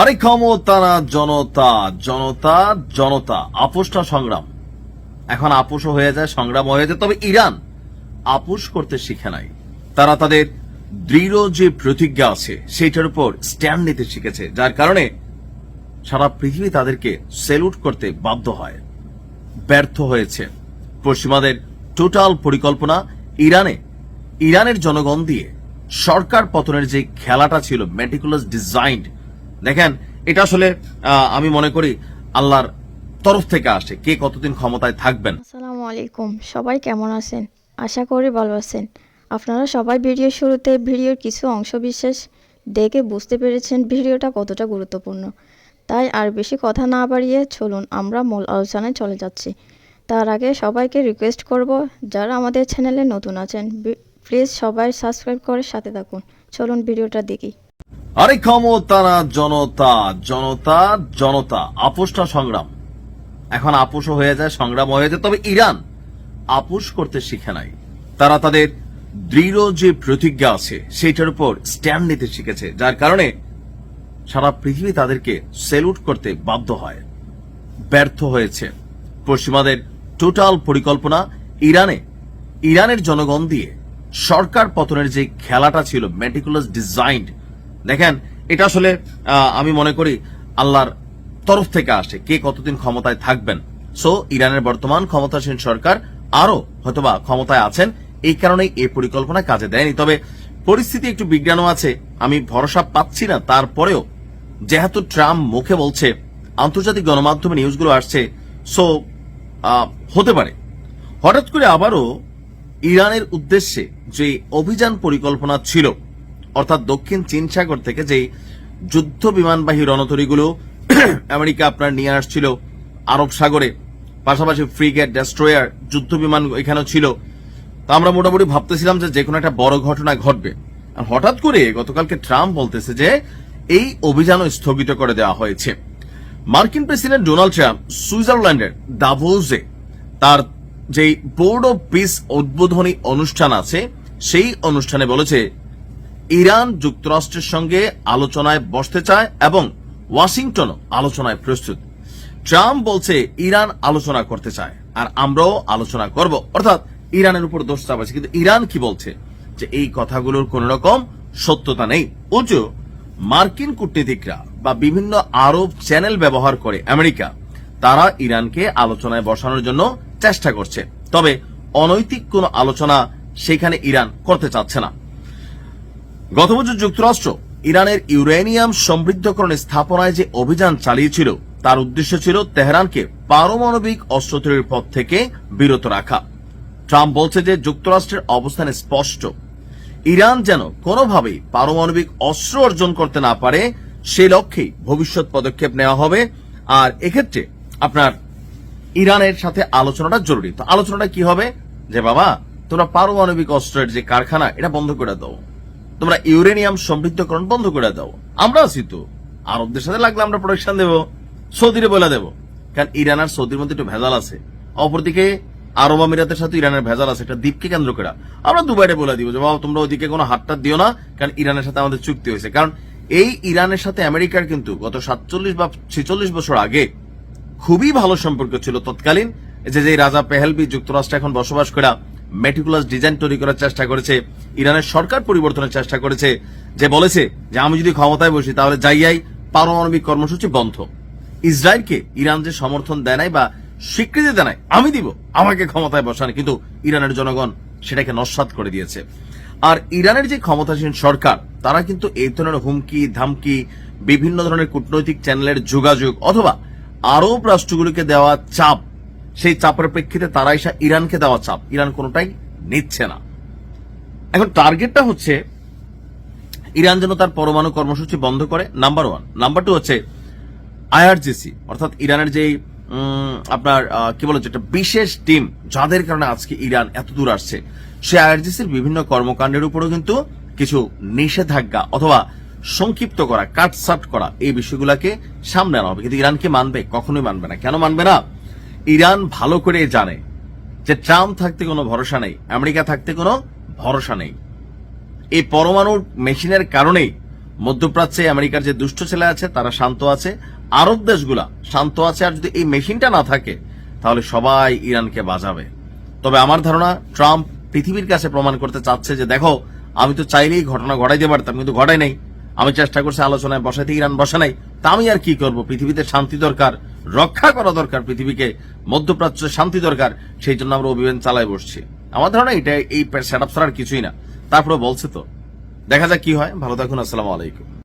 আরে ক্ষমতারা জনতা জনতা জনতা, আপোষটা সংগ্রাম। এখন আপোষও হয়ে যায় সংগ্রাম হয়ে যায়, তবে ইরান আপোষ করতে শিখে নাই। তারা তাদের দৃঢ় যে প্রতিজ্ঞা আছে সেটার উপর স্ট্যান্ড নিতে শিখেছে, যার কারণে সারা পৃথিবী তাদেরকে সেলুট করতে বাধ্য হয়। ব্যর্থ হয়েছে। পশ্চিমাদের টোটাল পরিকল্পনা ইরানে। ইরানের জনগণ দিয়ে সরকার পতনের যে খেলাটা ছিল মেটিকুলাস ডিজাইন্ড দেখেন, এটা আসলে আমি মনে করি আল্লাহর তরফ থেকে আসে কে কতদিন ক্ষমতায় থাকবেন। আসসালামু আলাইকুম, সবাই কেমন আছেন? আশা করি ভালো আছেন। আপনারা সবাই ভিডিও শুরুতে ভিডিওর কিছু অংশ বিশেষ দেখে বুঝতে পেরেছেন ভিডিওটা কতটা গুরুত্বপূর্ণ। তাই আর বেশি কথা না বাড়িয়ে চলুন, আমরা মূল আলোচনায় চলে যাচ্ছি। তার আগে সবাইকে রিকোয়েস্ট করব, যারা আমাদের চ্যানেলে নতুন আছেন, প্লিজ সবাই সাবস্ক্রাইব করে সাথে থাকুন। চলুন ভিডিওটা দেখি। আরে ক্ষমতারা জনতা জনতা জনতা, আপোষটা সংগ্রাম। এখন আপোষও হয়ে যায় সংগ্রাম হয়ে যায়, তবে ইরান আপোষ করতে শিখে নাই। তারা তাদের দৃঢ় যে প্রতিজ্ঞা আছে সেটার উপর স্ট্যান্ড নিতে শিখেছে, যার কারণে সারা পৃথিবী তাদেরকে সেলুট করতে বাধ্য হয়। ব্যর্থ হয়েছে। পশ্চিমাদের টোটাল পরিকল্পনা ইরানে। ইরানের জনগণ দিয়ে সরকার পতনের যে খেলাটা ছিল মেটিকুলাস ডিজাইন্ড দেখেন, এটা আসলে আমি মনে করি আল্লাহর তরফ থেকে আসে কে কতদিন ক্ষমতায় থাকবেন। সো ইরানের বর্তমান ক্ষমতাসীন সরকার আরও হয়তোবা ক্ষমতায় আছেন, এই কারণেই এই পরিকল্পনা কাজে দেয়নি। তবে পরিস্থিতি একটু বিজ্ঞানও আছে, আমি ভরসা পাচ্ছি না। তারপরেও যেহেতু ট্রাম্প মুখে বলছে, আন্তর্জাতিক গণমাধ্যমে নিউজগুলো আসছে সো হতে পারে। হঠাৎ করে আবারও ইরানের উদ্দেশ্যে যে অভিযান পরিকল্পনা ছিল অর্থাৎ দক্ষিণ চীন সাগর থেকে যে যুদ্ধ বিমানবাহী রণতরীগুলো আমেরিকা আপনার নিয়ে আসছিল আরব সাগরে, পাশাপাশি ফ্রিগেট, ডেস্ট্রয়ার, যুদ্ধ বিমান এখানেও ছিল। তা আমরা মোটামুটি ভাবতেছিলাম যে যে কোনো একটা বড় ঘটনা ঘটবে। আর হঠাৎ করে গতকালকে ট্রাম্প বলতেছে যে এই অভিযানও স্থগিত করে দেওয়া হয়েছে। মার্কিন প্রেসিডেন্ট ডোনাল্ড ট্রাম্প সুইজারল্যান্ডের দাভোজে তার যে বোর্ড অব পিস উদ্বোধনী অনুষ্ঠান আছে, সেই অনুষ্ঠানে বলেছে ইরান যুক্তরাষ্ট্রের সঙ্গে আলোচনায় বসতে চায় এবং ওয়াশিংটনও আলোচনায় প্রস্তুত। ট্রাম্প বলছে, ইরান আলোচনা করতে চায়, আর আমরাও আলোচনা করব। অর্থাৎ ইরানের উপর দোষ চাপ আছে কিন্তু ইরান কি বলছে? যে এই কথাগুলোর কোন রকম সত্যতা নেই। উঁচু মার্কিন কূটনীতিকরা বা বিভিন্ন আরব চ্যানেল ব্যবহার করে আমেরিকা, তারা ইরানকে আলোচনায় বসানোর জন্য চেষ্টা করছে। তবে অনৈতিক কোন আলোচনা সেখানে ইরান করতে চাচ্ছে না। গত বছর যুক্তরাষ্ট্র ইরানের ইউরেনিয়াম সমৃদ্ধকরণ স্থাপনায় যে অভিযান চালিয়েছিল, তার উদ্দেশ্য ছিল তেহরানকে পারমাণবিক অস্ত্র তৈরির পথ থেকে বিরত রাখা। ট্রাম্প বলছে যে যুক্তরাষ্ট্রের অবস্থানে স্পষ্ট। ইরান যেন কোনোভাবেই পারমাণবিক অস্ত্র অর্জন করতে না পারে, সে লক্ষ্যেই ভবিষ্যৎ পদক্ষেপ নেওয়া হবে। আর এক্ষেত্রে আপনার ইরানের সাথে আলোচনাটা জরুরি। তো আলোচনাটা কি হবে? যে বাবা, তোমরা পারমাণবিক অস্ত্রের যে কারখানা, এটা বন্ধ করে দাও। তোমরা ইউরেনিয়াম সমৃদ্ধকরণ বন্ধ করে দাও। আমরা আছি তো। আরবদের সাথে লাগলে আমরা প্রোডাকশন দেব, সৌদিরে বলে দেব। কারণ ইরান আর সৌদির মধ্যে একটু ভেজাল আছে। অপরদিকে, আরব আমিরাতের সাথে ইরানের ভেজাল আছে। একটা দ্বীপকে কেন্দ্র করে। আমরা দুবাইরে বলে দিব যে, বাবা, তোমরা ওইদিকে কোনো হাতটা দিও না, কারণ ইরানের সাথে আমাদের চুক্তি হয়েছে। কারণ এই ইরানের সাথে আমেরিকার কিন্তু গত সাতচল্লিশ বা ছেচল্লিশ বছর আগে খুবই ভালো সম্পর্ক ছিল তৎকালীন। যে যে রাজা পেহেলবি যুক্তরাষ্ট্রে এখন বসবাস করা মেটিকুলাস ডিজাইন তৈরি করার চেষ্টা করেছে। ইরানের সরকার পরিবর্তনের চেষ্টা করেছে, যে বলেছে যে, আমি যদি ক্ষমতায় বসি, তাহলে যাইয়াই পারমাণবিক কর্মসূচি বন্ধ। ইসরায়েলকে ইরান যে সমর্থন দেয় নাই বা স্বীকৃতি দেয় নাই, আমি দিব। আমাকে ক্ষমতায় বসান। কিন্তু ইরানের জনগণ সেটাকে নস্বাত করে দিয়েছে। আর ইরানের যে ক্ষমতাসীন সরকার, তারা কিন্তু এই ধরনের হুমকি, ধামকি, বিভিন্ন ধরনের কূটনৈতিক চ্যানেলের যোগাযোগ অথবা আরব রাষ্ট্রগুলিকে দেওয়া চাপ সেই চাপের প্রেক্ষিতে তারা এসে ইরানকে দেওয়া চাপ। ইরান কোনোটাই নিচ্ছে না। এখন টার্গেটটা হচ্ছে, ইরান যেন তার পরমাণু কর্মসূচি বন্ধ করে। নাম্বার ওয়ান নাম্বার টু হচ্ছে আইআরজিসি অর্থাৎ ইরানের যে আপনার কি বলে একটা বিশেষ টিম, যাদের কারণে আজকে ইরান এত দূর আসছে, সে আইআরজিসির বিভিন্ন কর্মকাণ্ডের উপরও কিন্তু কিছু নিষেধাজ্ঞা অথবা সংক্ষিপ্ত করা কাটসাট করা, এই বিষয়গুলোকে সামনে আনা হবে। কিন্তু ইরান কি মানবে? কখনোই মানবে না। কেন মানবে না? ইরান ভালো করে জানে যে ট্রাম্প থাকতে কোনো ভরসা নেই, আমেরিকা থাকতে কোনো ভরসা নেই। এই পরমাণু মেশিনের কারণেই মধ্যপ্রাচ্যে আমেরিকার যে দুষ্ট ছেলে আছে, তারা শান্ত আছে, আরব দেশগুলা শান্ত আছে, আর যদি এই মেশিনটা না থাকে, তাহলে সবাই ইরানকে বাজাবে তবে আমার ধারণা, ট্রাম্প পৃথিবীর কাছে প্রমাণ করতে চাচ্ছে যে, দেখো, আমি তো চাইলেই ঘটনা ঘটাইতে পারতাম, কিন্তু ঘটাই নাই। আমি চেষ্টা করছি আলোচনায় বসাইতে, ইরান বসা নাই। তা আমি আর কি করব? পৃথিবীতে শান্তি দরকার, রক্ষা করা দরকার পৃথিবীকে, মধ্যপ্রাচ্য শান্তি দরকার, সেই জন্য আমরা অভিযান চালায় বসছি। আমার ধারণা এটা, এই সেট আপ ছাড়া কিছুই না। তারপরে বলছে তো। দেখা যাক কি হয়। ভালো থাকুন, আসসালামু আলাইকুম।